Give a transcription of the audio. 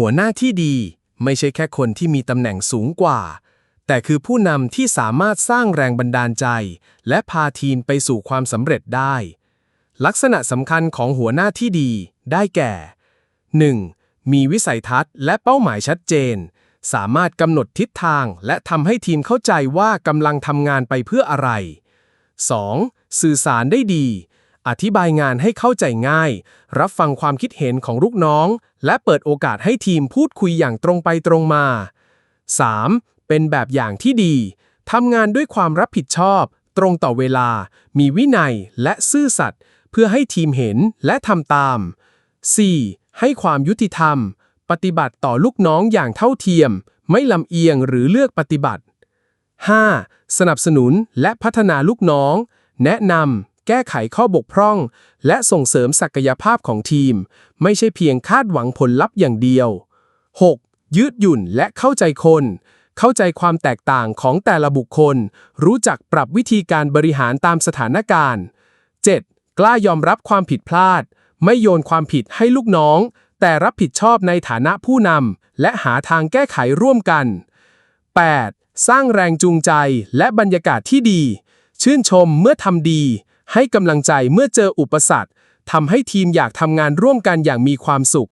หัวหน้าที่ดีไม่ใช่แค่คนที่มีตำแหน่งสูงกว่า แต่คือผู้นำที่สามารถสร้างแรงบันดาลใจ และพาทีมไปสู่ความสำเร็จได้ ลักษณะสำคัญของหัวหน้าที่ดีได้แก่ 1. มีวิสัยทัศน์และเป้าหมายชัดเจน สามารถกำหนดทิศทางและทำให้ทีมเข้าใจว่ากำลังทำงานไปเพื่ออะไร 2. สื่อสารได้ดี อธิบายงานให้เข้าใจง่าย รับฟังความคิดเห็นของลูกน้อง และเปิดโอกาสให้ทีมพูดคุยอย่างตรงไปตรงมา 3. เป็นแบบอย่างที่ดี ทำงานด้วยความรับผิดชอบ ตรงต่อเวลา มีวินัยและซื่อสัตย์เพื่อให้ทีมเห็นและทำตาม 4. ให้ความยุติธรรม ปฏิบัติต่อลูกน้องอย่างเท่าเทียม ไม่ลำเอียงหรือเลือกปฏิบัติ 5. สนับสนุนและพัฒนาลูกน้อง แนะนำ แก้ไขข้อบกพร่อง และส่งเสริมศักยภาพของทีม ไม่ใช่เพียงคาดหวังผลลัพธ์อย่างเดียว 6. ยืดหยุ่นและเข้าใจคน เข้าใจความแตกต่างของแต่ละบุคคล รู้จักปรับวิธีการบริหารตามสถานการณ์ 7. กล้ายอมรับความผิดพลาด ไม่โยนความผิดให้ลูกน้อง แต่รับผิดชอบในฐานะผู้นำและหาทางแก้ไขร่วมกัน 8. สร้างแรงจูงใจและบรรยากาศที่ดี ชื่นชมเมื่อทำดี ให้กำลังใจเมื่อเจออุปสรรคทำให้ทีมอยากทำงานร่วมกันอย่างมีความสุข